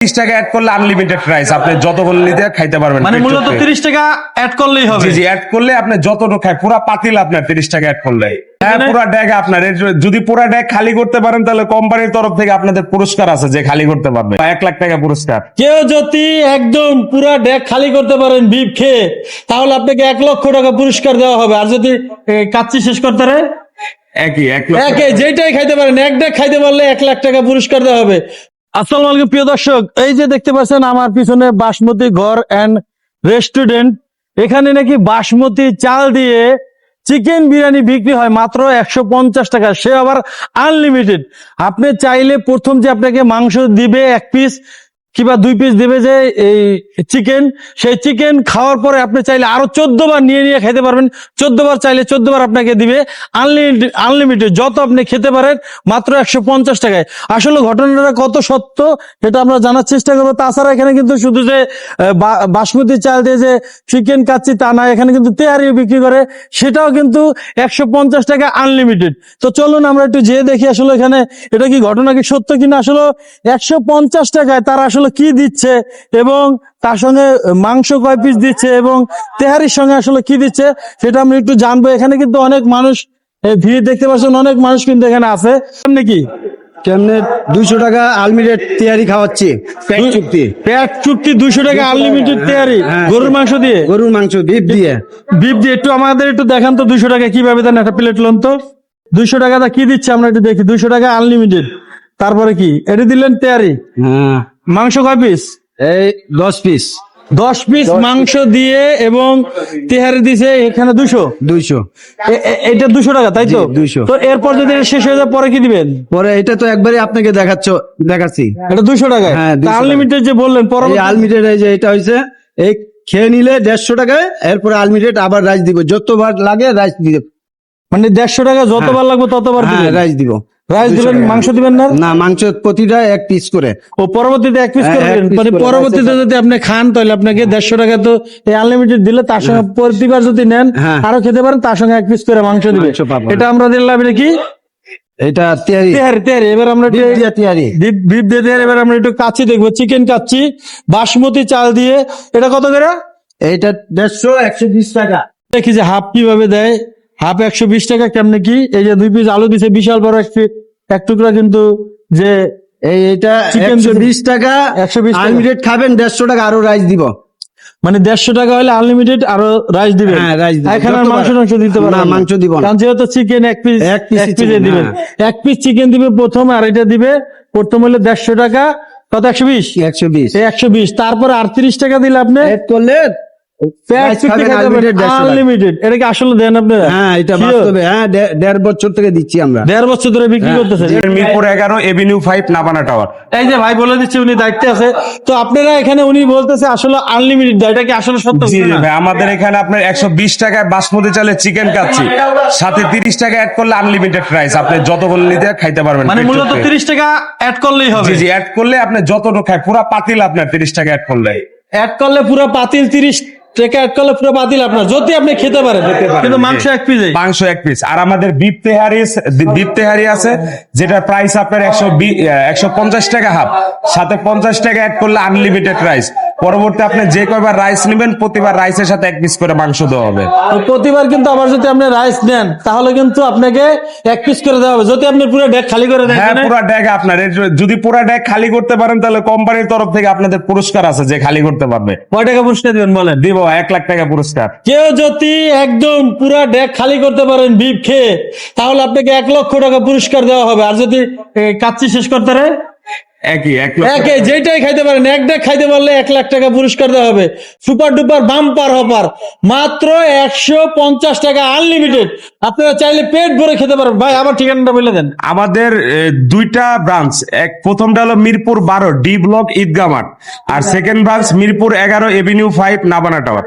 তিরিশ টাকা অ্যাড করলে আনলিমিটেড প্রাইস আপনি যতক্ষণ নিতে খাইতে পারবেন মানে মূলত চুক্তি। তিরিশ টাকা অ্যাড করলেই হবে। জি জি অ্যাড করলে আপনি যতটুকু খায় পুরা পাতিল আপনার তিরিশ টাকা অ্যাড করলে। হ্যাঁ মানে- পুরা ড্যাগ আপনার। যদি পুরা ড্যাগ খালি করতে পারেন তাহলে কোম্পানির তরফ থেকে আপনাদের পুরস্কার আছে যে খালি করতে পারবে। লাখ টাকা পুরস্কার। কেউ যদি একদম পুরা ডেক খালি করতে পারেন বিপ খেয়ে তাহলে আপনাকে এক লক্ষ টাকা পুরস্কার দেওয়া হবে। আর যদি কাচ্চি শেষ করতে পারে? একই এক যেটাই খাইতে পারেন এক ডেক খাইতে পারলে এক লাখ টাকা পুরস্কার দেওয়া হবে। আসসালামু আলাইকুম, প্রিয় দর্শক। এই যে দেখতে পাচ্ছেন, আমার পিছনে বাসমতি ঘর অ্যান্ড রেস্টুরেন্ট এখানে নাকি বাসমতি চাল দিয়ে চিকেন বিরিয়ানি বিক্রি হয় মাত্র একশো পঞ্চাশ টাকা। সে আবার আনলিমিটেড আপনি চাইলে প্রথম যে আপনাকে মাংস দিবে এক পিস কিংবা দুই পিস দেবে যে এই চিকেন সেই চিকেন খাওয়ার পরে আপনি চাইলে আরও চোদ্দ বার নিয়ে নিয়ে খেতে পারবেন। চোদ্দ বার চাইলে চোদ্দ বার আপনাকে দিবে আনলিমিটেড আনলিমিটেড যত আপনি খেতে পারেন, মাত্র একশো পঞ্চাশ টাকায়। আসলে ঘটনাটা কত সত্য সেটা আমরা জানার চেষ্টা করব। তাছাড়া এখানে কিন্তু শুধু যে বাসমতি চাল দিয়ে যে চিকেন কাচ্ছি তা না, এখানে কিন্তু তেহারিও বিক্রি করে। সেটাও কিন্তু একশো পঞ্চাশ টাকা আনলিমিটেড তো চলুন আমরা একটু যেয়ে দেখি আসলে এখানে এটা কি ঘটনা কি সত্য কিনা। আসলে একশো পঞ্চাশ টাকায় তারা আসলে কি দিচ্ছে এবং তার সঙ্গে মাংস কয় পিস দিচ্ছে এবং তেহারির সঙ্গে আসলে কি দিচ্ছে সেটা আমরা একটু জানব। এখানে কিন্তু অনেক মানুষ ভিড় দেখতে পাচ্ছেন অনেক মানুষ কিন্তু এখানে আছে। নাকি কেমনে দুইশো টাকা আলমিরেট তৈরি খাওয়াচ্ছি প্যাক চুক্তি। চুক্তি দুইশো টাকা আনলিমিটেড তেহারি হ্যাঁ, গরুর মাংস দিয়ে? গরুর মাংস বিফ দিয়ে। বিপ দিয়ে একটু আমাদের একটু দেখান তো দুইশো টাকা কীভাবে দেন একটা প্লেট লোন তো। দুইশো টাকাটা কি দিচ্ছে আমরা একটু দেখি। দুইশো টাকা আনলিমিটেড তারপরে কি? এটা দিলেন তেয়ারি হ্যাঁ। মাংস কয় পিস এই দশ পিস দশ পিস মাংস দিয়ে এবং তেহারি দিছে এখানে দুশো দুইশো। এটা দুশো টাকা তাই তো? 200 তো এরপর যদি শেষ হয়ে যায় পরে কি দিবেন? পরে এটা তো একবারে আপনাকে দেখাচ্ছ দেখাচ্ছি। এটা দুশো টাকা? হ্যাঁ, আনলিমিটেড যে বললেন পরে আলমিরেট এই যে এটা হয়েছে এই খেয়ে নিলে দেড়শো টাকায় এরপরে আলমিরেট আবার রাইস দিব। যতবার লাগে রাইস দিব। মানে দেড়শো টাকা যতবার লাগবে ততবার হ্যাঁ রাইস দিব। রাইস দিবেন মাংস দিবেন না? না মাংস প্রতিটা এক পিস করে। ও পরবর্তীতে এক পিস হ্যাঁ, করে মানে পরবর্তীতে যদি আপনি খান তাহলে আপনাকে দেড়শো টাকা তো এই আনলিমিটেড দিলে তার সঙ্গে প্রতিবার যদি নেন হ্যাঁ। আরও খেতে পারেন তার সঙ্গে এক পিস করে মাংস দিবে এটা আমরা দিলাম এটা কি? এটা তৈরি তেহারি তেহারি এবার আমরা দিয়ে তেহারি এবার আমরা একটু কাচ্চি দেখব চিকেন কাচ্ছি বাসমতি চাল দিয়ে। এটা কত করে? এইটা দেড়শো একশো বিশ টাকা। দেখি যে হাফ কীভাবে দেয়। হাফ একশো বিশ টাকা কেমনে কি? এই যে দুই পিস আলু দিছে বিশাল বড় এক piece- এক টুকরা কিন্তু যে এই এটা একশো বিশ টাকা 120 টাকা। আনলিমিটেড খাবেন দেড়শো টাকা আরও রাইস দিব। মানে দেড়শো টাকা হলে আনলিমিটেড আরও রাইস দিবেন। হ্যাঁ, এখানে মাংস টাংস দিতে না, পারবেন মাংস দিব না। কারণ যেহেতু চিকেন এক পিস এক ই দিবেন হ্যাঁ। এক পিস চিকেন দিবে প্রথমে আর এটা দিবে প্রথম হলে দেড়শো টাকা। কত? একশো বিশ? একশো বিশ। এই একশো বিশ। তারপর আটত্রিশ টাকা দিলে আপনি করলে rice খাবেন unlimited 150 টাকা। আনলিমিটেড এটা কি আসলে দেন আপনি? হ্যাঁ এটা বাস্তবে। হ্যাঁ দেড় বছর থেকে দিচ্ছি আমরা। দেড় বছর ধরে বিক্রি করতেছেন। মিরপুর এগারো এভিনিউ ফাইভ নাবানা টাওয়ার এই যে ভাই বলে দিচ্ছে উনি দায়িত্বে আছে। তো আপনারা এখানে উনি বলতেছে আসলে আনলিমিটেড এটা কি আসলে সত্য? ভাই আমাদের এখানে আপনার একশো বিশ টাকায় বাসমতি চালে চিকেন কাচ্ছি সাথে তিরিশ টাকা অ্যাড করলে আনলিমিটেড প্রাইস আপনি যতক্ষণ নিতে খাইতে পারবেন। মানে মূলত তিরিশ টাকা অ্যাড করলেই হবে। জি জি অ্যাড করলে আপনি যতটুকু খায় পুরা পাতিল আপনার তিরিশ টাকা অ্যাড করলে। অ্যাড করলে পুরো পাতিল তিরিশ টাকা পুরো আপনার যদি আপনি খেতে পারেন। কিন্তু মাংস এক পিস মাংস এক পিস আর আমাদের বিপ তেহারি বিপ তেহারি আছে যেটা প্রাইস আপনার একশো একশো পঞ্চাশ টাকা হাফ সাথে পঞ্চাশ টাকা অ্যাড করলে আনলিমিটেড রাইস পরবর্তী আপনি যে কয়বার রাইস নেবেন প্রতিবার রাইসের সাথে এক পিস করে মাংস দেওয়া হবে। তো প্রতিবার কিন্তু আবার যদি আপনি রাইস নেন তাহলে কিন্তু আপনাকে এক পিস করে দেওয়া হবে। যদি আপনি পুরো ডেক খালি করে দেন হ্যাঁ পুরা ড্যাগ আপনার। যদি পুরা ড্যাগ খালি করতে পারেন তাহলে কোম্পানির তরফ থেকে আপনাদের পুরস্কার আছে যে খালি করতে পারবে। কয় টাকা পুরস্কার দিবেন বলেন? দিব এক লাখ টাকা পুরস্কার। কেউ যদি একদম পুরা ডেক খালি করতে পারেন বিপ খেয়ে তাহলে আপনাকে এক লক্ষ টাকা পুরস্কার দেওয়া হবে। আর যদি কাচ্চি শেষ করতে পারে একই এক একে যেটাই খাইতে পারেন এক ডেক খাইতে পারলে এক লাখ টাকা পুরস্কার দেওয়া হবে। Super duper bumper hopper. মাত্র একশো পঞ্চাশ টাকা আনলিমিটেড। আপনারা চাইলে পেট ভরে খেতে পারেন। ভাই আবার ঠিকানাটা বলে দেন। আমাদের দুইটা ব্রাঞ্চ। এক প্রথমটা হলো মিরপুর বারো ডি ব্লক ঈদগা মাঠ। আর সেকেন্ড ব্রাঞ্চ মিরপুর এগারো এভিনিউ ফাইভ নাবানা টাওয়ার।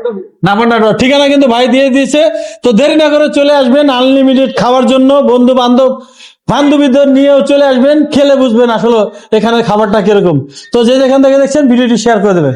নাম্বারটা ঠিকানা কিন্তু ভাই দিয়ে দিয়েছে। তো দেরি না করে চলে আসবেন আনলিমিটেড খাওয়ার জন্য। বন্ধু বান্ধব বান্ধবীদের নিয়েও চলে আসবেন, খেলে বুঝবেন আসলে এখানে খাবারটা কীরকম। তো যে যেখান থেকে দেখছেন, ভিডিওটি শেয়ার করে দেবেন।